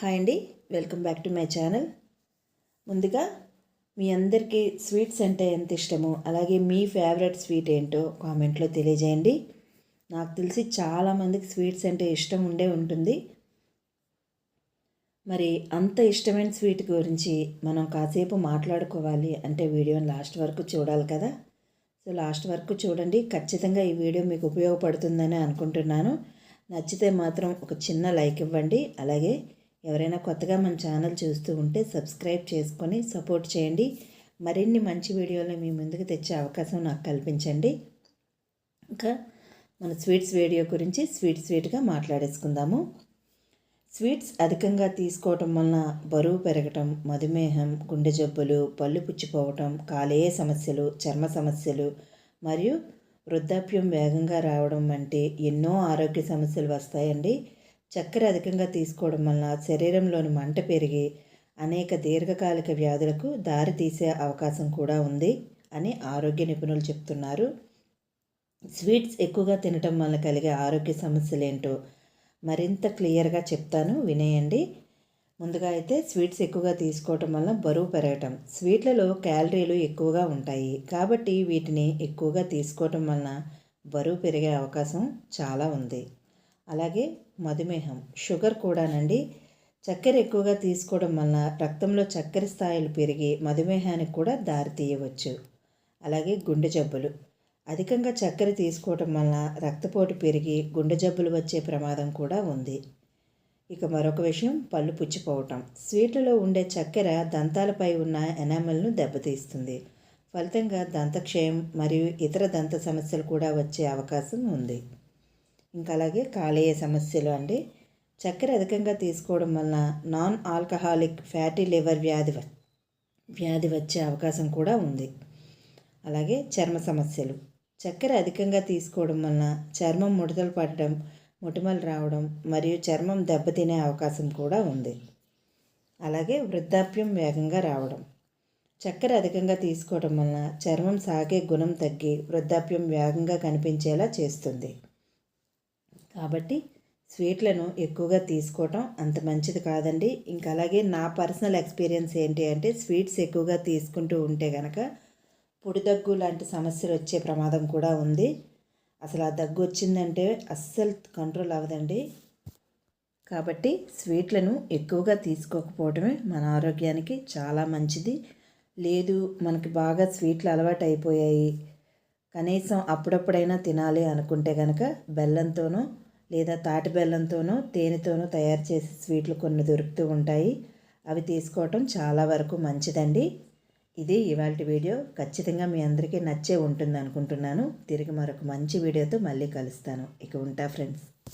Hi అండి welcome back to my channel. ముందుగా మీ అందరికీ స్వీట్స్ అంటే ఎంత ఇష్టమో అలాగే మీ ఫేవరెట్ స్వీట్ ఏంటో కామెంట్లో తెలియజేయండి. నాకు తెలిసి చాలామందికి స్వీట్స్ అంటే ఇష్టం ఉండే ఉంటుంది. మరి అంత ఇష్టమైన స్వీట్ గురించి మనం కాసేపు మాట్లాడుకోవాలి అంటే వీడియోని లాస్ట్ వరకు చూడాలి కదా. సో లాస్ట్ వరకు చూడండి ఖచ్చితంగా ఈ వీడియో మీకు ఉపయోగపడుతుందని అనుకుంటున్నాను. నచ్చితే మాత్రం ఒక చిన్న లైక్ ఇవ్వండి అలాగే ఎవరైనా కొత్తగా మన ఛానల్ చూస్తూ ఉంటే సబ్స్క్రైబ్ చేసుకొని సపోర్ట్ చేయండి. మరిన్ని మంచి వీడియోలు మీ ముందుకు తెచ్చే అవకాశం నాకు కల్పించండి. ఇంకా మన స్వీట్స్ వీడియో గురించి స్వీట్ స్వీట్గా మాట్లాడేసుకుందాము. స్వీట్స్ అధికంగా తీసుకోవటం వలన బరువు పెరగటం మధుమేహం గుండె జబ్బులు పళ్ళు పుచ్చిపోవటం కాలేయ సమస్యలు చర్మ సమస్యలు మరియు వృద్ధాప్యం వేగంగా రావడం వంటి ఎన్నో ఆరోగ్య సమస్యలు వస్తాయండి. చక్కెర అధికంగా తీసుకోవడం వలన శరీరంలోని మంట పెరిగి అనేక దీర్ఘకాలిక వ్యాధులకు దారి తీసే అవకాశం కూడా ఉంది అని ఆరోగ్య నిపుణులు చెప్తున్నారు. స్వీట్స్ ఎక్కువగా తినటం వల్ల కలిగే ఆరోగ్య సమస్యలు ఏంటో మరింత క్లియర్గా చెప్తాను వినేయండి. ముందుగా అయితే స్వీట్స్ ఎక్కువగా తీసుకోవటం వల్ల బరువు పెరగటం. స్వీట్లలో క్యాలరీలు ఎక్కువగా ఉంటాయి కాబట్టి వీటిని ఎక్కువగా తీసుకోవటం వలన బరువు పెరిగే అవకాశం చాలా ఉంది. అలాగే మధుమేహం షుగర్ కూడానండి. చక్కెర ఎక్కువగా తీసుకోవడం వలన రక్తంలో చక్కెర స్థాయిలు పెరిగి మధుమేహానికి కూడా దారి తీయవచ్చు. అలాగే గుండె జబ్బులు. అధికంగా చక్కెర తీసుకోవటం వలన రక్తపోటు పెరిగి గుండె జబ్బులు వచ్చే ప్రమాదం కూడా ఉంది. ఇక మరొక విషయం పళ్ళు పుచ్చిపోవటం. స్వీట్లలో ఉండే చక్కెర దంతాలపై ఉన్న ఎనామల్ను దెబ్బతీస్తుంది. ఫలితంగా దంతక్షయం మరియు ఇతర దంత సమస్యలు కూడా వచ్చే అవకాశం ఉంది. ఇంకా అలాగే కాలేయ సమస్యలు అండి. చక్కెర అధికంగా తీసుకోవడం వలన నాన్ ఆల్కహాలిక్ ఫ్యాటీ లివర్ వ్యాధి వ్యాధి వచ్చే అవకాశం కూడా ఉంది. అలాగే చర్మ సమస్యలు. చక్కెర అధికంగా తీసుకోవడం వలన చర్మం ముడతలు పడడం ముటిమలు రావడం మరియు చర్మం దెబ్బతినే అవకాశం కూడా ఉంది. అలాగే వృద్ధాప్యం వేగంగా రావడం. చక్కెర అధికంగా తీసుకోవడం వలన చర్మం సాగే గుణం తగ్గి వృద్ధాప్యం వేగంగా కనిపించేలా చేస్తుంది. కాబట్టి స్వీట్లను ఎక్కువగా తీసుకోవటం అంత మంచిది కాదండి. ఇంకా అలాగే నా పర్సనల్ ఎక్స్పీరియన్స్ ఏంటి అంటే స్వీట్స్ ఎక్కువగా తీసుకుంటూ ఉంటే కనుక పొడి దగ్గు లాంటి సమస్యలు వచ్చే ప్రమాదం కూడా ఉంది. అసలు ఆ దగ్గు వచ్చిందంటే అస్సలు కంట్రోల్ అవ్వదండి. కాబట్టి స్వీట్లను ఎక్కువగా తీసుకోకపోవడమే మన ఆరోగ్యానికి చాలా మంచిది. లేదు మనకి బాగా స్వీట్లు అలవాటు అయిపోయాయి. కనీసం అప్పుడప్పుడైనా తినాలి అనుకుంటే కనుక బెల్లంతోనూ లేదా తాటి బెల్లంతోనో తేనెతోనో తయారు చేసే స్వీట్లు కొన్ని దొరుకుతూ ఉంటాయి. అవి తీసుకోవటం చాలా వరకు మంచిదండి. ఇది ఇవాళ వీడియో. ఖచ్చితంగా మీ అందరికీ నచ్చే ఉంటుంది అనుకుంటున్నాను. తిరిగి మరొక మంచి వీడియోతో మళ్ళీ కలుస్తాను. ఇక ఉంటా ఫ్రెండ్స్.